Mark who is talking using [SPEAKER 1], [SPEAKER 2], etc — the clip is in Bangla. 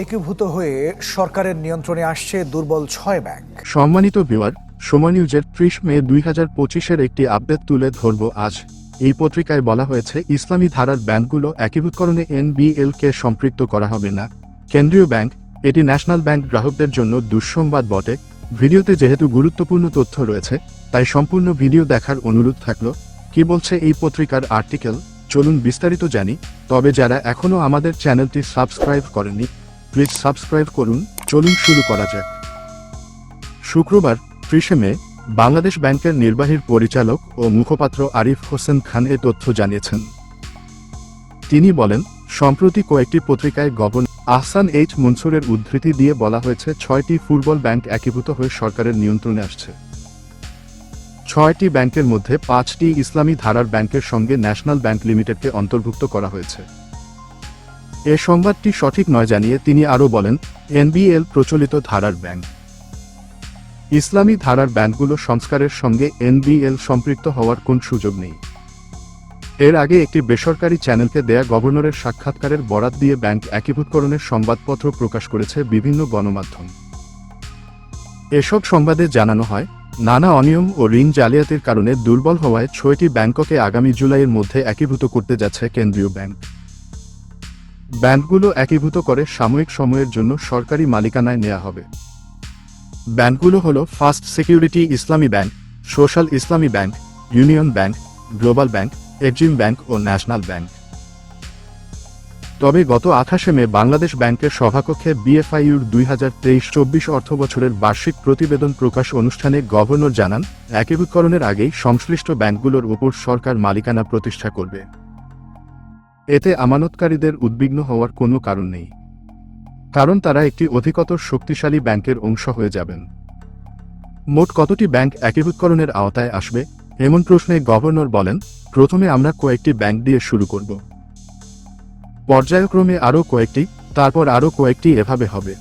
[SPEAKER 1] একীভূত হয়ে সরকারের নিয়ন্ত্রণে আসছে দুর্বল ছয় ব্যাংক।
[SPEAKER 2] সম্মানিত ভিউয়ার, সময় নিউজের ত্রিশ মে দুই হাজার পঁচিশের একটি আপডেট তুলে ধরব আজ। এই পত্রিকায় বলা হয়েছে, ইসলামী ধারার ব্যাংকগুলো একীভূতকরণে এনবিএল কে সম্পৃক্ত করা হবে না। কেন্দ্রীয় ব্যাংক, এটি ন্যাশনাল ব্যাংক গ্রাহকদের জন্য দুঃসংবাদ বটে। ভিডিওতে যেহেতু গুরুত্বপূর্ণ তথ্য রয়েছে, তাই সম্পূর্ণ ভিডিও দেখার অনুরোধ থাকল। কি বলছে এই পত্রিকার আর্টিকেল? চলুন বিস্তারিত জানি। তবে যারা এখনও আমাদের চ্যানেলটি সাবস্ক্রাইব করেনি প্লিজ সাবস্ক্রাইব করুন। চলুন শুরু করা যাক। শুক্রবার, ত্রিশে মে, বাংলাদেশ ব্যাংকের নির্বাহীর পরিচালক ও মুখপাত্র আরিফ হোসেন খান এ তথ্য জানিয়েছেন। তিনি বলেন, সম্প্রতি কয়েকটি পত্রিকায় গভর্ন আহসান এইচ মনসুরের উদ্ধৃতি দিয়ে বলা হয়েছে, ছয়টি ফুটবল ব্যাংক একীভূত হয়ে সরকারের নিয়ন্ত্রণে আসছে। ছয়টি ব্যাংকের মধ্যে পাঁচটি ইসলামী ধারার ব্যাংকের সঙ্গে ন্যাশনাল ব্যাংক লিমিটেডকে অন্তর্ভুক্ত করা হয়েছে। এ সংবাদটি সঠিক নয় জানিয়ে তিনি আরও বলেন, এনবিএল প্রচলিত ধারার ব্যাংক। ইসলামী ধারার ব্যাংকগুলো সংস্কারের সঙ্গে এনবিএল সম্পৃক্ত হওয়ার কোন সুযোগ নেই। এর আগে একটি বেসরকারি চ্যানেলকে দেয়া গভর্নরের সাক্ষাৎকারের বরাত দিয়ে ব্যাংক একীভূতকরণের সংবাদপত্র প্রকাশ করেছে বিভিন্ন গণমাধ্যম। এসব সংবাদে জানানো হয়, নানা অনিয়ম ও ঋণ জালিয়াতির কারণে দুর্বল হওয়ায় ছয়টি ব্যাংককে আগামী জুলাইয়ের মধ্যে একীভূত করতে যাচ্ছে কেন্দ্রীয় ব্যাংক। ব্যাংকগুলো একীভূত করে সাময়িক সময়ের জন্য সরকারি মালিকানায় নেওয়া হবে। ব্যাংকগুলো হল first security Islami bank social Islami bank union bank global bank Exim bank ও ন্যাশনাল ব্যাংক তবে গত আঠাশে মে বাংলাদেশ ব্যাংকের সভাকক্ষে বিএফআইউর দুই হাজার তেইশ চব্বিশ অর্থবছরের বার্ষিক প্রতিবেদন প্রকাশ অনুষ্ঠানে গভর্নর জানান, একীভূতকরণের আগেই সংশ্লিষ্ট ব্যাংকগুলোর উপর সরকার মালিকানা প্রতিষ্ঠা করবে। এতে আমানতকারীদের উদ্বিগ্ন হওয়ার কোনো কারণ নেই। কারণ তারা একটি অধিকতর শক্তিশালী ব্যাংকের অংশ হয়ে যাবেন। মোট কতটি ব্যাংক একীভূতকরণের আওতায় আসবে, এমন প্রশ্নে গভর্নর বলেন, প্রথমে আমরা কয়েকটি ব্যাংক দিয়ে শুরু করব। পর্যায়ক্রমে আরও কয়েকটি, তারপর আরও কয়েকটি এভাবে হবে।